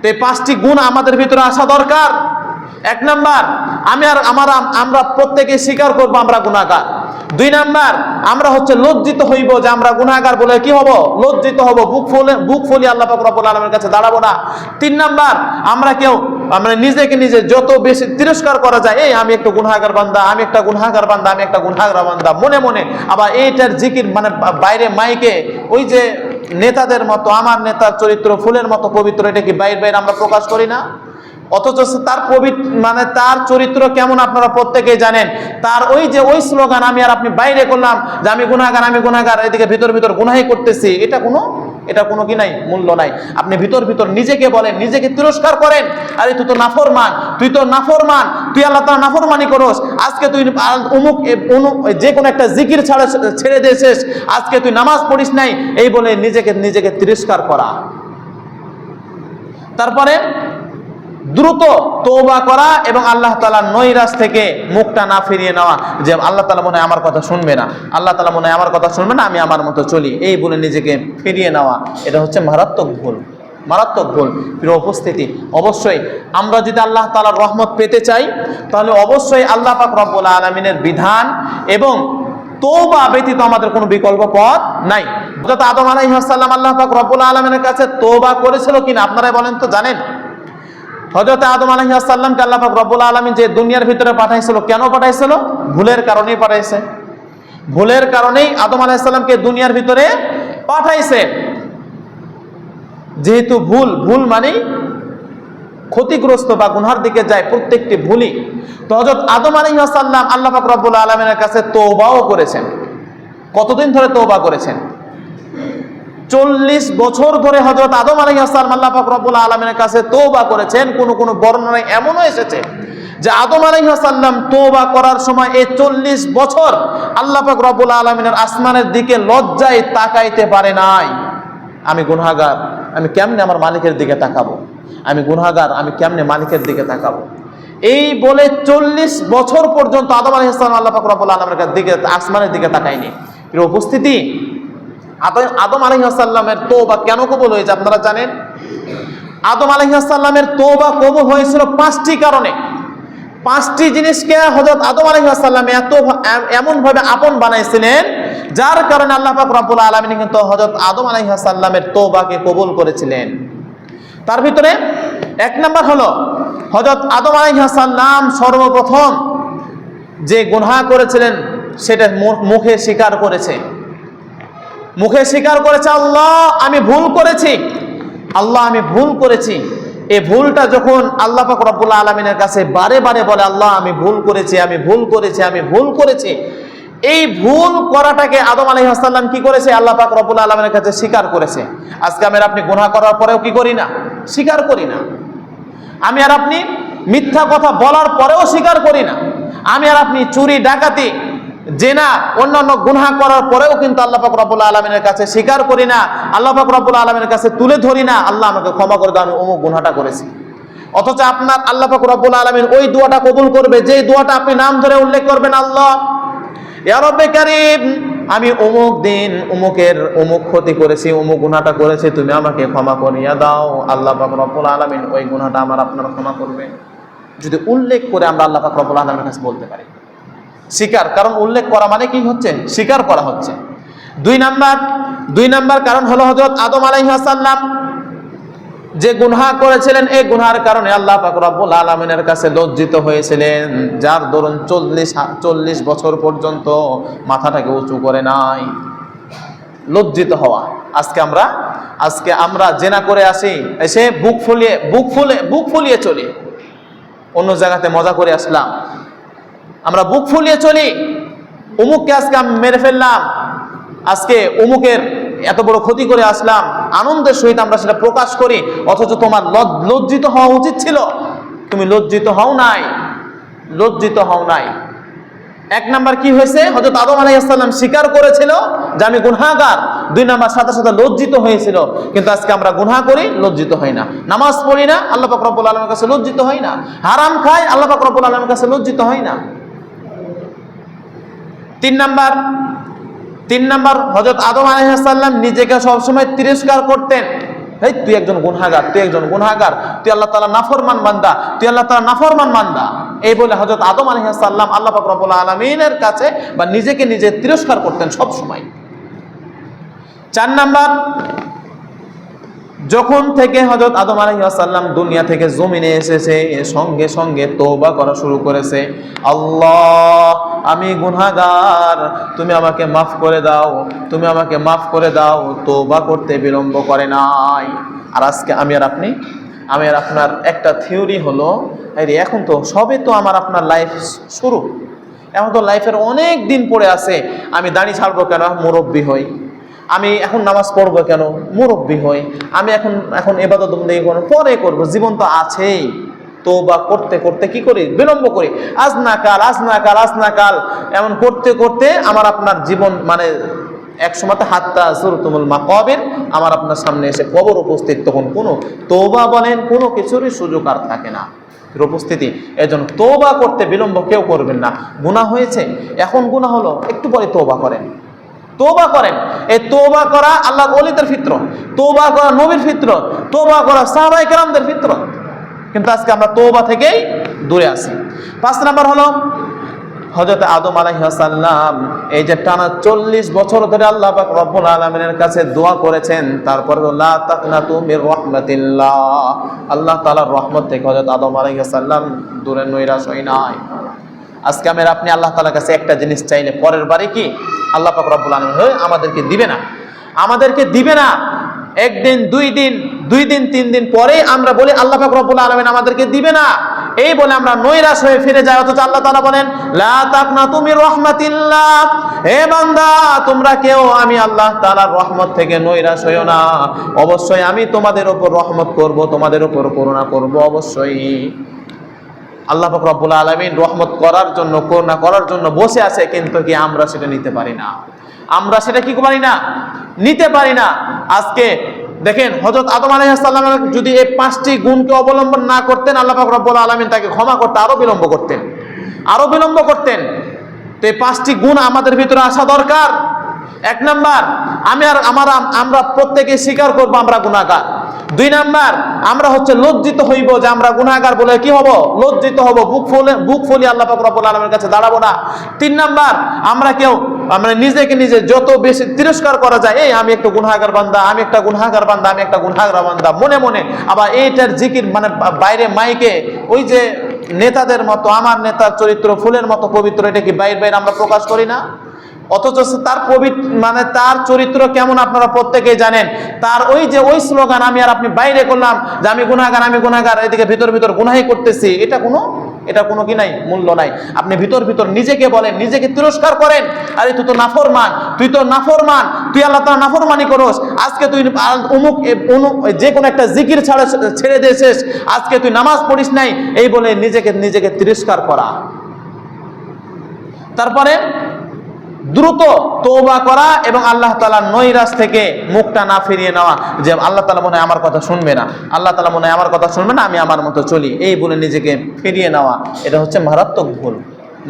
তো পাঁচটি গুণ আমাদের ভিতরে আসা দরকার। এক নাম্বার, আমি আর আমার আমরা প্রত্যেকে স্বীকার করব আমরা গুণাগার দুই নাম্বার, আমরা হচ্ছে লজ্জিত হইব যে আমরা গুণাগার বলে কি হব? লজ্জিত হব, বুক ফুলে বুক ফুলি আল্লাহ রব্বুল আলমের কাছে দাঁড়াবো না। তিন নাম্বার, আমরা কেউ মানে নিজেকে নিজে যত বেশি তিরস্কার করা যায়, এই, আমি একটা গুনাহাগার বান্দা, আমি একটা গুনাহাগার বান্দা, আমি একটা গুনাহাগার বান্দা। মনে মনে আবার এইটার জিকির মানে বাইরে মাইকে ওই যে নেতাদের মতো, আমার নেতার চরিত্র, ফুলের মতো পবিত্র, এটা কি বাইরে বাইরে আমরা প্রকাশ করি না? অথচ তার পবিত্র মানে তার চরিত্র কেমন আপনারা প্রত্যেকেই জানেন? তার ওই যে ওই স্লোগান, আমি আর আপনি বাইরে করলাম যে আমি গুনাগার আমি গুনাগার এদিকে ভিতর ভিতর গুনাহি করতেছি, এটা কোনো এটা কোনো কি নাই? মূল্য নাই। আপনি ভিতর ভিতর নিজেকে বলেন, নিজেকে তিরস্কার করেন। আরে, তুই তো নাফরমান, তুই তো নাফরমান, তুই আল্লাহ তালা নাফরমানি করস। আজকে তুই অমুক যে কোনো একটা জিকির ছাড়া ছেড়ে দিয়েছিস আজকে তুই নামাজ পড়িস নাই, এই বলে নিজেকে নিজেকে তিরস্কার করা। তারপরে দ্রুত তৌবা করা এবং আল্লাহ তালা নৈরাজ থেকে মুখটা না ফিরিয়ে নেওয়া যে আল্লাহ তালা মনে আমার কথা শুনবে না, আল্লাহ তালা মনে আমার কথা শুনবে না, আমি আমার মতো চলি। এই বলে নিজেকে ফিরিয়ে নেওয়া, এটা হচ্ছে মারাত্মক ভুল মারাত্মক ভুল। প্রিয় উপস্থিতি, অবশ্যই আমরা যদি আল্লাহ তালার রহমত পেতে চাই, তাহলে অবশ্যই আল্লাহ পাক রব্বুল আলমিনের বিধান এবং তৌবা ব্যতীত আমাদের কোনো বিকল্প পথ নাই। আদম আলাইহাসাল্লাম আল্লাহ পাক রব্বুল আলমিনের কাছে তৌবা করেছিল কিনা আপনারাই বলেন তো জানেন? হজরত আদম আলহি আসাল্লামকে আল্লাহ পাক রব্বুল আলমী যে দুনিয়ার ভিতরে পাঠাইছিল, কেন পাঠাইছিল? ভুলের কারণেই পাঠাইছে। ভুলের কারণেই আদম আলাহিসাল্লামকে দুনিয়ার ভিতরে পাঠাইছে। যেহেতু ভুল ভুল মানেই ক্ষতিগ্রস্ত বা গুনহার দিকে যায় প্রত্যেকটি ভুলই। তো হজরত আদম আলহি আসাল্লাম আল্লাহ পাক রব্বুল আলমিনের কাছে তৌবাও করেছেন। কতদিন ধরে তৌবা করেছেন? চল্লিশ বছর ধরে হজরত আদম আলী আসসালাম আল্লাহ পাক রব্বুল আলমের কাছে তৌবা করেছেন, কোনো কোনো বর্ণনায় এমনও এসেছে যে আদম আসাল্লাম তৌবা করার সময় এই চল্লিশ বছর আল্লাহ পাক রব্বুল আলমিনের আসমানের দিকে লজ্জায় তাকাইতে পারে নাই। আমি গুনাগার আমি কেমনে আমার মালিকের দিকে তাকাবো? আমি গুনাগার আমি কেমনে মালিকের দিকে তাকাবো? এই বলে চল্লিশ বছর পর্যন্ত আদম আলী আসসালাম আল্লাহ পাক রব্বুল আলমের দিকে, আসমানের দিকে তাকায়নি। এর উপস্থিতি আদম আলহিহাসাল্লামের তোবা কেন কবুল হয়েছে আপনারা জানেন? আদম আলহিহাসাল্লামের তোবা কবুল হয়েছিল পাঁচটি কারণে। পাঁচটি জিনিসকে হজরত আদম আলহিহাসাল্লাম এত এমন ভাবে আপন বানাইছিলেন, যার কারণে আল্লাহ পাক আলমিন কিন্তু হজরত আদম আলহিহাসাল্লামের তোবাকে কবুল করেছিলেন। তার ভিতরে এক নম্বর হলো হজরত আদম আলহিহাসাল্লাম সর্বপ্রথম যে গুনহা করেছিলেন, সেটা মুখে স্বীকার করেছে। মুখে স্বীকার করেছে আল্লাহ, আমি ভুল করেছি। আল্লাহ, আমি ভুল করেছি। এই ভুলটা যখন আল্লাহ পাক রব্বুল আলমিনের কাছে বারে বারে বলে, আল্লাহ, আমি ভুল করেছি, আমি ভুল করেছি, আমি ভুল করেছি। এই ভুল করাটাকে আদম আলী হাসাল্লাম কি করেছে? আল্লাহ পাক রব্বুল কাছে স্বীকার করেছে। আজকে আমি আপনি গুনাহ করার পরেও কি করি না? স্বীকার করি না। আমি আর আপনি মিথ্যা কথা বলার পরেও স্বীকার করি না। আমি আর আপনি চুরি, ডাকাতি জেনা, অন্যান্য গুনহা করার পরেও কিন্তু আল্লাহ পাক রব্বুল আলমিনের কাছে স্বীকার করি না, আল্লাহ পাক রব্বুল আলমিনের কাছে তুলে ধরি না, আল্লাহ আমাকে ক্ষমা করে দাও, আমি অমুক গুনহাটা করেছি। অথচ আপনার আল্লাহ পাক আলমিন ওই দোয়াটা কবুল করবে যে দোয়াটা আপনি নাম ধরে উল্লেখ করবেন, আল্লাহ আমি অমুক দিন অমুকের অমুক ক্ষতি করেছি, অমুক গুনাহটা করেছি, তুমি আমাকে ক্ষমা করিয়া দাও। আল্লাহ পাক রব্বুল আলামিন ওই গুনাহটা আমার আপনারা ক্ষমা করবে যদি উল্লেখ করে আমরা আল্লাহ পাক রব্বুল আলামিনের কাছে বলতে পারি। স্বীকার কারণ উল্লেখ করা মানে কি হচ্ছে? স্বীকার করা হচ্ছে। দুই নাম্বার দুই নাম্বার কারণ হলো হযরত আদম আলাইহিস সালাম যে গুনহা করেছিলেন, এই গুনহার কারণে আল্লাহ পাক রব্বুল আলমিনের কাছে লজ্জিত হয়েছিলেন, যার দরুন চল্লিশ চল্লিশ বছর পর্যন্ত মাথাটাকে উঁচু করে নাই। লজ্জিত হওয়া। আজকে আমরা আজকে আমরা জেনা করে আসি, এসে বুক ফুলিয়ে, বুক ফুলে, বুক ফুলিয়ে চলি। অন্য জায়গাতে মজা করে আসলাম। আমরা বুক ফুলিয়ে চলি। অমুককে আজকে আমি মেরে ফেললাম। আজকে অমুকের এত বড় ক্ষতি করে আসলাম। আনন্দের সহিত আমরা সেটা প্রকাশ করি। অথচ তোমার লজ্জিত হওয়া উচিত ছিল। তুমি লজ্জিত হও নাই। লজ্জিত হও নাই। এক নাম্বার কি হয়েছে? হজরত আদম আলাইসাল্লাম স্বীকার করেছিল যে আমি গুনহাগার। দুই নাম্বার, সাথে সাথে লজ্জিত হয়েছিল। কিন্তু আজকে আমরা গুনহা করি, লজ্জিত হই না। নামাজ পড়ি না, আল্লাহ পাক রব্বুল আলমের কাছে লজ্জিত হই না। হারাম খাই, আল্লাহ পাক রব্বুল আলমের কাছে লজ্জিত হই না। তিন নাম্বার তিন নাম্বার হজরত আদম আলাইসাল্লাম নিজেকে সবসময় তিরস্কার করতেন। এই, তুই একজন গুনহাগার, তুই একজন গুনহাগার, তুই আল্লাহ তালা নাফরমান বান্দা, তুই আল্লাহ তালা নাফরমান বান্দা। এই বলে হজরত আদম আলহিহাসাল্লাম আল্লাহ পাক রব্বুল আলমিনের কাছে বা নিজেকে নিজে তিরস্কার করতেন সব সময় চার নাম্বার, যখন থেকে হজরত আদম আলহিহাসাল্লাম দুনিয়া থেকে জমিনে এসেছে সঙ্গে সঙ্গে তোবা করা শুরু করেছে। আল্লাহ আমি গুনাগার তুমি আমাকে মাফ করে দাও, তুমি আমাকে মাফ করে দাও তো তোবা করতে বিলম্ব করে নাই। আর আজকে আমি আর আপনি, আমি আর আপনার একটা থিওরি হলো আরে এখন তো সবে তো আমার আপনার লাইফ শুরু। এখন তো লাইফের অনেক দিন পড়ে আছে, আমি দাড়ি ছাড়বো কেন? মুরব্বী হই। আমি এখন নামাজ পড়ব কেন? মুরব্বী হই। আমি এখন এখন এবাদত পরে করব। জীবন তো আছেই। তো বা করতে করতে কি করি? বিলম্ব করি। আজ না কাল আজ না কাল আজ না কাল এমন করতে করতে আমার আপনার জীবন মানে এক সময়তে হাতটা জোরতুমুল মাকাবের, আমার আপনার সামনে এসে কবর উপস্থিত তখন কোনো তোবা বলেন, কোনো কিছুরই সুযোগ আর থাকে না। উপস্থিতি। এজন্য তোবা করতে বিলম্ব কেউ করবেন না। গুনাহ হয়েছে? এখন গুনাহ হলো, একটু পরে তোবা করেন। তোবা করেন। এই তোবা করা আল্লাহ অলিদের ফিত্র তোবা করা নবীর ফিত্র তোবা করা সাহাবাই কেরামদের ফিত্র কিন্তু আজকে আমরা তোবা থেকেই দূরে আছি। পাঁচ নাম্বার হলো হজরত আদম আলাইহাসাল্লাম এই যে টানা চল্লিশ বছর ধরে আল্লাহ পাক রব্বুল আলমিনের কাছে দোয়া করেছেন, তারপরে রাহমাতিল্লাহ। আল্লাহ তাআলার রহমত থেকে হজরত আদম আলাইহাসাল্লাম দূরে নৈরাশ হয় নাই। আজকে আমি আপনি আল্লাহ তালার কাছে একটা জিনিস চাইলে, পরের বারে কি? আল্লাহ পাক রব্বুল আলমিন হয়ে আমাদেরকে দিবে না। আমাদেরকে দিবে না একদিন, দুই দিন দুই দিন, তিন দিন পরে আমরা বলি, আল্লাহ পাক আলমেন আমাদেরকে দিবে না। এই বলে আমরা নৈরাশ হয়ে ফিরে যাই, অথচ আল্লাহ তালা বলেন তাকনা তুমি রহমাতিল্লাহ। হে বান্দা, তোমরা কেউ, আমি আল্লাহ তালার রহমত থেকে নৈরাশ হইও না। অবশ্যই আমি তোমাদের উপর রহমত করব, তোমাদের উপর করুণা করব, অবশ্যই। আল্লাহ পাক রব্বুল আলামিন রহমত করার জন্য, করুণা করার জন্য বসে আছে, কিন্তু কি আমরা সেটা নিতে পারি না? আমরা সেটা কি পারি না? নিতে পারি না। আজকে দেখেন হজরত আদম আলাইহিসসালাম যদি এই পাঁচটি গুণকে অবলম্বন না করতেন, আল্লাহ পাক রব্বুল আলামিন তাকে ক্ষমা করতে আরও বিলম্ব করতেন। আরও বিলম্ব করতেন। তো এই পাঁচটি গুণ আমাদের ভিতরে আসা দরকার। এক নাম্বার, আমি আর আমার আমরা প্রত্যেকে স্বীকার করব আমরা গুণাগার দুই নাম্বার, আমরা হচ্ছে লজ্জিত হইব যে আমরা গুনাহগার বলে কি হব? লজ্জিত হব, বুক ফুলে, বুক ফুলি আল্লাহ পাক রব্বুল আলামিনের কাছে দাঁড়াবো না। তিন নাম্বার, আমরা কেউ, আমরা নিজেকে নিজে যত বেশি তিরস্কার করা যায়, এই, আমি একটা গুনাহগার বান্দা, আমি একটা গুনাহগার বান্দা, আমি একটা গুনাহগার বান্দা। মনে মনে, আবার এইটার জিকির মানে বাইরে মাইকে, ওই যে নেতাদের মতো, আমার নেতার চরিত্র, ফুলের মতো পবিত্র, এটা কি বাইরে বাইরে আমরা প্রকাশ করি না? অথচ তার পবিত্র মানে তার চরিত্র কেমন আপনারা প্রত্যেকেই জানেন। তার ওই যে ওই স্লোগান, আমি আর আপনি বাইরে করলাম যে আমি গুনাগার আমি গুনাগার এদিকে ভিতর ভিতর গুনাহি করতেছি। এটা কোনো এটা কোনো কি নাই, মূল্য নাই। আপনি ভিতর ভিতর নিজেকে বলেন, নিজেকে তিরস্কার করেন। আরে তুই তো নাফরমান, তুই তো নাফরমান, তুই আল্লাহ তালা নাফরমানি করস। আজকে তুই অমুক যে কোনো একটা জিকির ছাড়া ছেড়ে দিয়েছিস আজকে তুই নামাজ পড়িস নাই, এই বলে নিজেকে নিজেকে তিরস্কার করা। তারপরে দ্রুত তোবা করা এবং আল্লাহ তালা নৈরাজ থেকে মুখটা না ফিরিয়ে নেওয়া যে আল্লাহ তালা মনে আমার কথা শুনবে না, আল্লাহ তালা মনে আমার কথা শুনবে না, আমি আমার মতো চলি। এই বলে নিজেকে ফিরিয়ে নেওয়া, এটা হচ্ছে মারাত্মক ভুল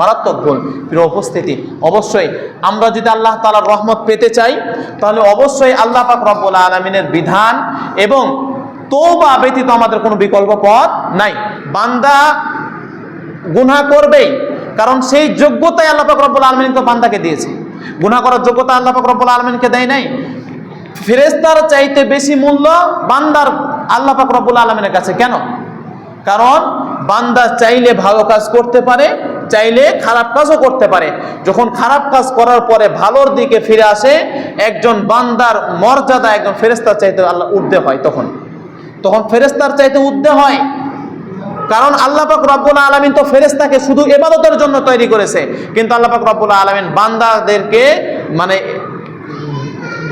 মারাত্মক ভুল। প্রিয় উপস্থিতি, অবশ্যই আমরা যদি আল্লাহ তালার রহমত পেতে চাই, তাহলে অবশ্যই আল্লাহ পাক রব্বুল আলমিনের বিধান এবং তোবা ব্যতীত আমাদের কোনো বিকল্প পথ নাই। বান্দা গুনা করবেই কারণ সেই যোগ্যতাই আল্লাহ রব্বুল আলমিন তো বান্দাকে দিয়েছে। গুনাহ করার যোগ্যতা আল্লাহ রব্বুল আলমিনকে দেয় নাই। ফেরেস্তার চাইতে বেশি মূল্য বান্দার আল্লাহ রব্বুল আলমিনের কাছে। কেন? কারণ বান্দা চাইলে ভালো কাজ করতে পারে, চাইলে খারাপ কাজও করতে পারে। যখন খারাপ কাজ করার পরে ভালোর দিকে ফিরে আসে, একজন বান্দার মর্যাদা একজন ফেরেস্তার চাইতে আল্লাহ উর্ধে হয় তখন। তখন ফেরেস্তার চাইতে উর্ধে হয়। কারণ আল্লাহ পাক রব্বুল আলমিন তো ফেরেস্তাকে শুধু এবাদতের জন্য তৈরি করেছে। কিন্তু আল্লাহ পাক রব্বুল আলমিন বান্দাদেরকে মানে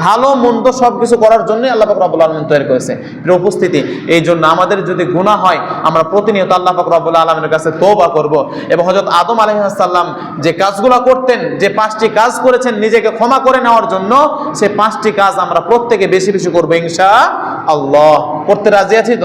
ভালো, মন্দ সব কিছু করার জন্যই আল্লাহ পাক আলমিন তৈরি করেছে। উপস্থিতি এই জন্য আমাদের যদি গুণা হয়, আমরা প্রতিনিয়ত আল্লাহ পাক রব্বুল আলমিনের কাছে তোবা করব এবং হজরত আদম আলহিহাসাল্লাম যে কাজগুলো করতেন, যে পাঁচটি কাজ করেছেন নিজেকে ক্ষমা করে নেওয়ার জন্য, সে পাঁচটি কাজ আমরা প্রত্যেকে বেশি বেশি করব ইনশা আল্লাহ করতে রাজি আছি তো?